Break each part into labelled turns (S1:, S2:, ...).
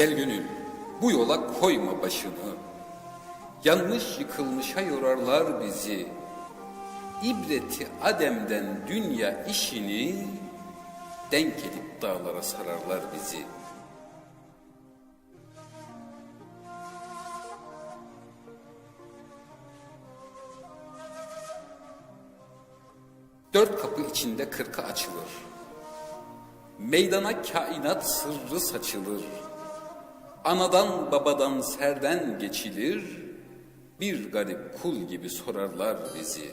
S1: Gel gönül bu yola koyma başını. Yanlış yıkılmışa yorarlar bizi. İbreti Adem'den dünya işini denk edip dağlara sararlar bizi. Dört kapı içinde kırka açılır. Meydana kainat sırrı saçılır. Anadan babadan serden geçilir. Bir garip kul gibi sorarlar bizi.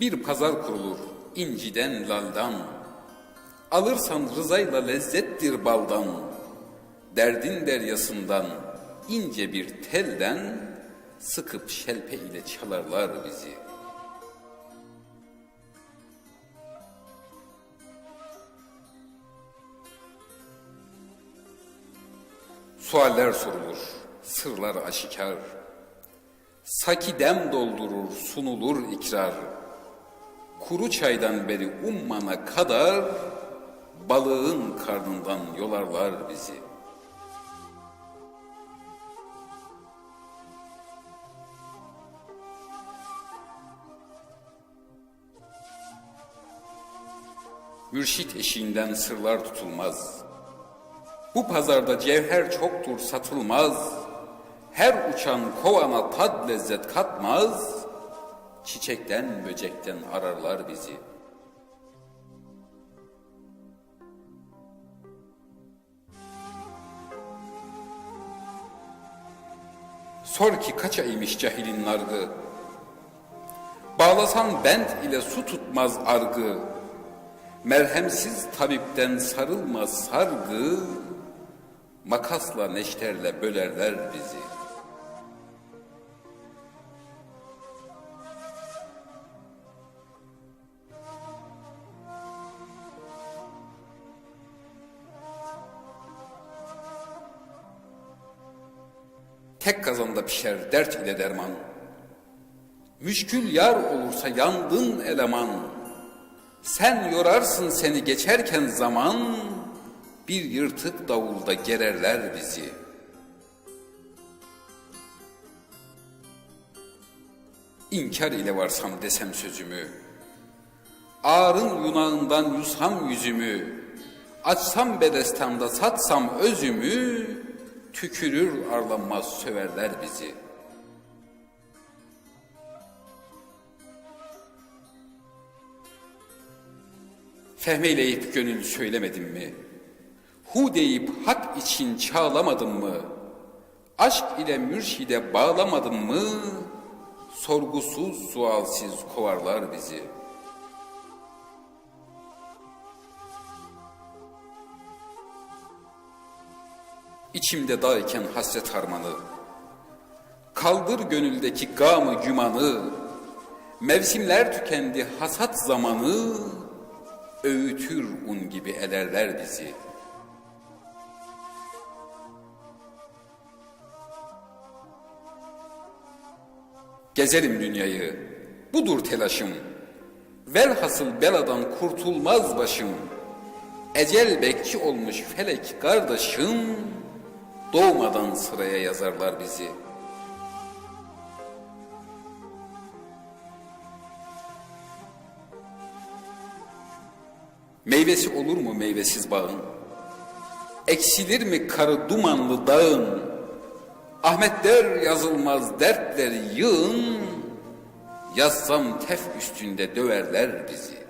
S1: Bir pazar kurulur inciden laldan. Alırsan rızayla lezzettir baldan. Derdin deryasından ince bir telden sıkıp şelpe ile çalarlar bizi. Sualler sorulur, sırlar aşikar. Saki dem doldurur, sunulur ikrar. Kuru çaydan beri ummana kadar balığın karnından yolarlar bizi. Mürşit eşiğinden sırlar tutulmaz. Bu pazarda cevher çoktur satılmaz. Her uçan kovana tad lezzet katmaz. Çiçekten böcekten ararlar bizi. Sor ki kaç aymış cahilin nargı. Bağlasan bent ile su tutmaz argı. Merhemsiz tabipten sarılmaz sargı. Makasla neşterle bölerler bizi. Tek kazanda pişer dert ile derman. Müşkül yar olursa yandın eleman. Sen yorarsın seni geçerken zaman, bir yırtık davulda gererler bizi. İnkar ile varsam desem sözümü, ağrın yunağından yusam yüzümü, açsam bedestanda satsam özümü, tükürür arlanmaz söverler bizi. Fehmeyleyip gönül söylemedim mi? Hu deyip hak için çağlamadım mı? Aşk ile mürşide bağlamadım mı? Sorgusuz sualsiz kovarlar bizi. İçimde dağ hasret harmanı, Kaldır gönüldeki gamı gümanı, Mevsimler tükendi hasat zamanı, Öğütür un gibi elerler bizi.'' Gezerim dünyayı, budur telaşım. Velhasıl beladan kurtulmaz başım. Ecel bekçi olmuş felek kardeşim, doğmadan sıraya yazarlar bizi. Meyvesi olur mu meyvesiz bağın? Eksilir mi karı dumanlı dağın? Ahmet der yazılmaz dertleri yığın, yazsam tef üstünde döverler bizi.